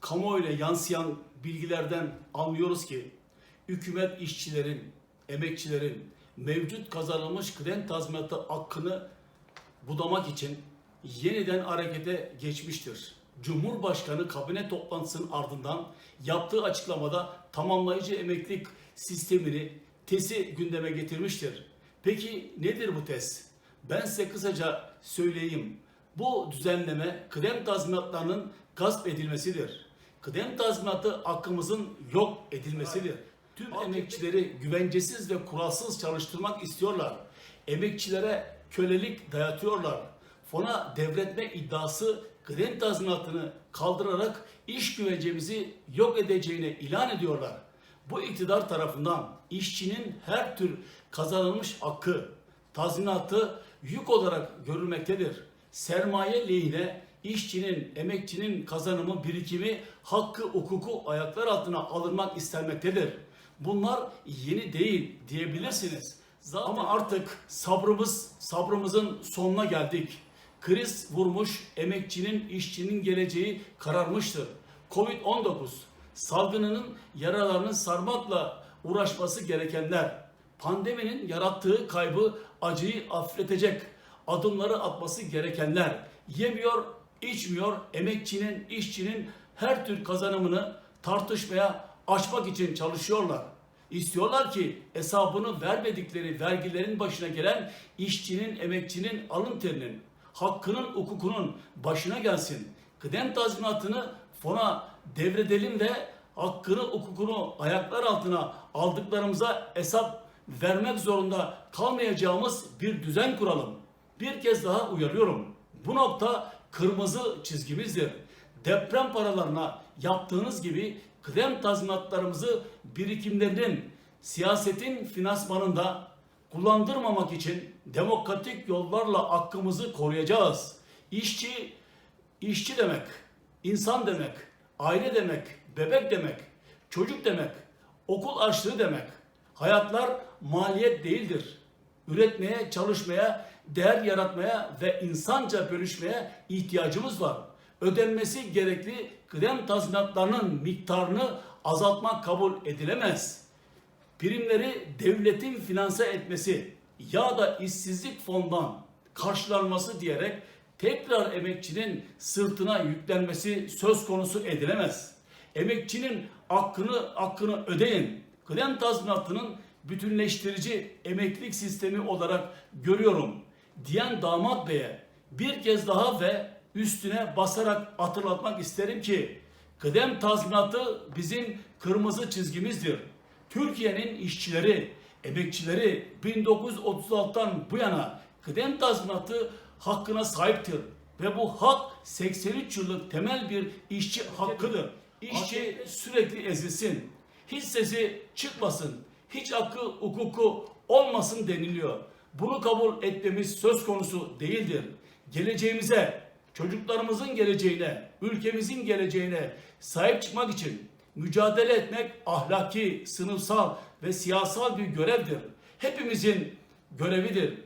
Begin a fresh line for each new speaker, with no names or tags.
kamuoyuna yansıyan bilgilerden anlıyoruz ki hükümet işçilerin, emekçilerin mevcut kazanılmış kıdem tazminatı hakkını budamak için yeniden harekete geçmiştir. Cumhurbaşkanı kabine toplantısının ardından yaptığı açıklamada tamamlayıcı emeklilik sistemini TES'i gündeme getirmiştir. Peki nedir bu TES? Ben size kısaca söyleyeyim. Bu düzenleme kıdem tazminatlarının gasp edilmesidir. Kıdem tazminatı hakkımızın yok edilmesidir. Tüm emekçileri güvencesiz ve kuralsız çalıştırmak istiyorlar. Emekçilere kölelik dayatıyorlar. Fona devretme iddiası kıdem tazminatını kaldırarak iş güvencemizi yok edeceğini ilan ediyorlar. Bu iktidar tarafından işçinin her tür kazanılmış hakkı, tazminatı yük olarak görülmektedir. Sermaye lehine işçinin, emekçinin kazanımı, birikimi, hakkı, hukuku ayaklar altına alınmak istenmektedir. Bunlar yeni değil diyebilirsiniz. Zaten Ama artık sabrımız, sabrımızın sonuna geldik. Kriz vurmuş, emekçinin, işçinin geleceği kararmıştır. Covid-19 salgınının yaralarını sarmakla uğraşması gerekenler, pandeminin yarattığı kaybı, acıyı hafifletecek adımları atması gerekenler, yemiyor, içmiyor, emekçinin, işçinin her tür kazanımını tartışmaya açmak için çalışıyorlar. İstiyorlar ki hesabını vermedikleri vergilerin başına gelen işçinin, emekçinin alın terinin, hakkının, hukukunun başına gelsin. Kıdem tazminatını fona devredelim ve hakkını, hukukunu ayaklar altına aldıklarımıza hesap vermek zorunda kalmayacağımız bir düzen kuralım. Bir kez daha uyarıyorum. Bu nokta kırmızı çizgimizdir. Deprem paralarına yaptığınız gibi kıdem tazminatlarımızı birikimlerinin siyasetin finansmanında kullandırmamak için demokratik yollarla hakkımızı koruyacağız. İşçi, işçi demek, insan demek, aile demek, bebek demek, çocuk demek, okul açlığı demek. Hayatlar maliyet değildir. Üretmeye, çalışmaya, değer yaratmaya ve insanca bölüşmeye ihtiyacımız var. Ödenmesi gerekli kıdem tazminatlarının miktarını azaltmak kabul edilemez primleri devletin finanse etmesi ya da işsizlik fondan karşılanması diyerek tekrar emekçinin sırtına yüklenmesi söz konusu edilemez. Emekçinin hakkını hakkını ödeyin. Kıdem tazminatının bütünleştirici emeklilik sistemi olarak görüyorum diyen damat beye bir kez daha ve üstüne basarak hatırlatmak isterim ki kıdem tazminatı bizim kırmızı çizgimizdir. Türkiye'nin işçileri, emekçileri 1936'dan bu yana kıdem tazminatı hakkına sahiptir. Ve bu hak 83 yıllık temel bir işçi hakkıdır. İşçi sürekli ezilsin, hiç sesi çıkmasın, hiç hakkı hukuku olmasın deniliyor. Bunu kabul etmemiz söz konusu değildir. Geleceğimize, çocuklarımızın geleceğine, ülkemizin geleceğine sahip çıkmak için mücadele etmek ahlaki, sınıfsal ve siyasal bir görevdir. Hepimizin görevidir.